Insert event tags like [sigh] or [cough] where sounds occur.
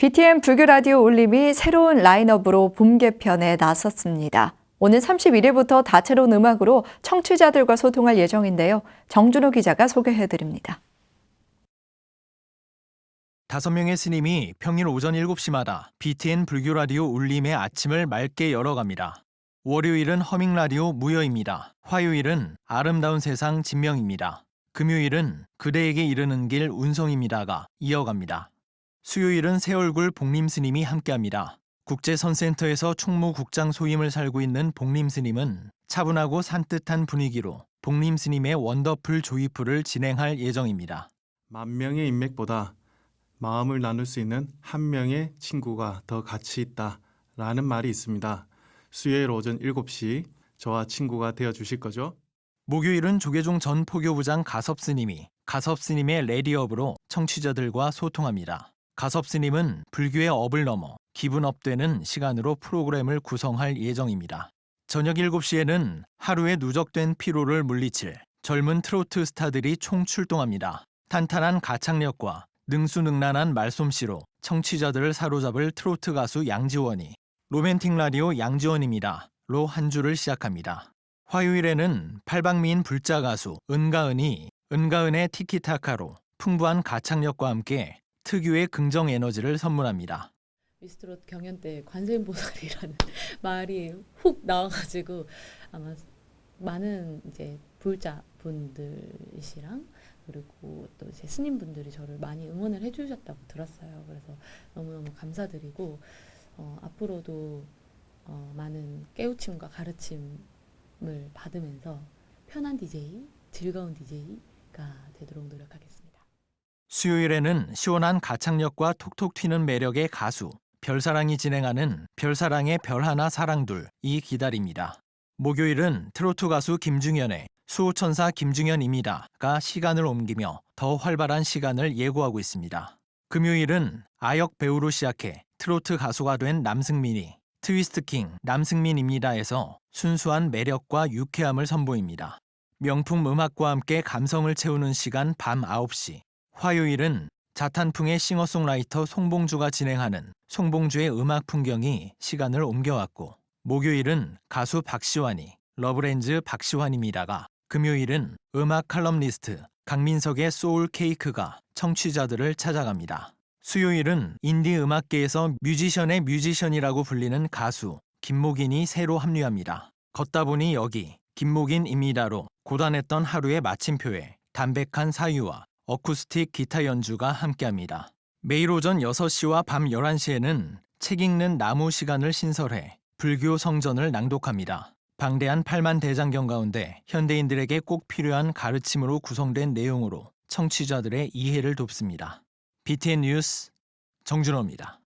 BTN 불교 라디오 울림이 새로운 라인업으로 봄 개편에 나섰습니다. 오는 31일부터 다채로운 음악으로 청취자들과 소통할 예정인데요. 정준호 기자가 소개해 드립니다. 다섯 명의 스님이 평일 오전 7시마다 BTN 불교 라디오 울림의 아침을 맑게 열어갑니다. 월요일은 허밍 라디오 무여입니다. 화요일은 아름다운 세상 진명입니다. 금요일은 그대에게 이르는 길 운성입니다가 이어갑니다. 수요일은 새 얼굴 복림 스님이 함께합니다. 국제선센터에서 충무국장 소임을 살고 있는 복림 스님은 차분하고 산뜻한 분위기로 복림 스님의 원더풀 조이풀을 진행할 예정입니다. 만 명의 인맥보다 마음을 나눌 수 있는 한 명의 친구가 더 가치 있다 라는 말이 있습니다. 수요일 오전 7시 저와 친구가 되어 주실 거죠? 목요일은 조계종 전 포교부장 가섭 스님이 가섭 스님의 레디업으로 청취자들과 소통합니다. 가섭 스님은 불교의 업을 넘어 기분 업되는 시간으로 프로그램을 구성할 예정입니다. 저녁 7시에는 하루의 누적된 피로를 물리칠 젊은 트로트 스타들이 총 출동합니다. 탄탄한 가창력과 능수능란한 말솜씨로 청취자들을 사로잡을 트로트 가수 양지원이 로맨틱 라디오 양지원입니다. 로 한 주를 시작합니다. 화요일에는 팔방미인 불자 가수 은가은이 은가은의 티키타카로 풍부한 가창력과 함께 특유의 긍정 에너지를 선물합니다. 미스트롯 경연 때 관세음보살이라는 [laughs] 말이 훅 나와가지고 아마 많은 이제 불자 분들이시랑 그리고 또 이제 스님 분들이 저를 많이 응원을 해주셨다고 들었어요. 그래서 너무너무 감사드리고 어, 앞으로도 어, 많은 깨우침과 가르침을 받으면서 편한 DJ, 즐거운 DJ가 되도록 노력하겠습니다. 수요일에는 시원한 가창력과 톡톡 튀는 매력의 가수 별사랑이 진행하는 별사랑의 별 하나 사랑 둘이 기다립니다. 목요일은 트로트 가수 김중현의 수호천사 김중현입니다가 시간을 옮기며 더 활발한 시간을 예고하고 있습니다. 금요일은 아역 배우로 시작해 트로트 가수가 된 남승민이 트위스트 킹 남승민입니다에서 순수한 매력과 유쾌함을 선보입니다. 명품 음악과 함께 감성을 채우는 시간 밤 9시 화요일은 자탄풍의 싱어송라이터 송봉주가 진행하는 송봉주의 음악 풍경이 시간을 옮겨왔고 목요일은 가수 박시환이 러브렌즈 박시환입니다가 금요일은 음악 칼럼니스트 강민석의 소울 케이크가 청취자들을 찾아갑니다. 수요일은 인디 음악계에서 뮤지션의 뮤지션이라고 불리는 가수 김목인이 새로 합류합니다. 걷다 보니 여기 김목인입니다로 고단했던 하루의 마침표에 담백한 사유와 어쿠스틱 기타 연주가 함께합니다. 매일 오전 6시와 밤 11시에는 책 읽는 나무 시간을 신설해 불교 성전을 낭독합니다. 방대한 8만 대장경 가운데 현대인들에게 꼭 필요한 가르침으로 구성된 내용으로 청취자들의 이해를 돕습니다. BTN 뉴스 정준호입니다.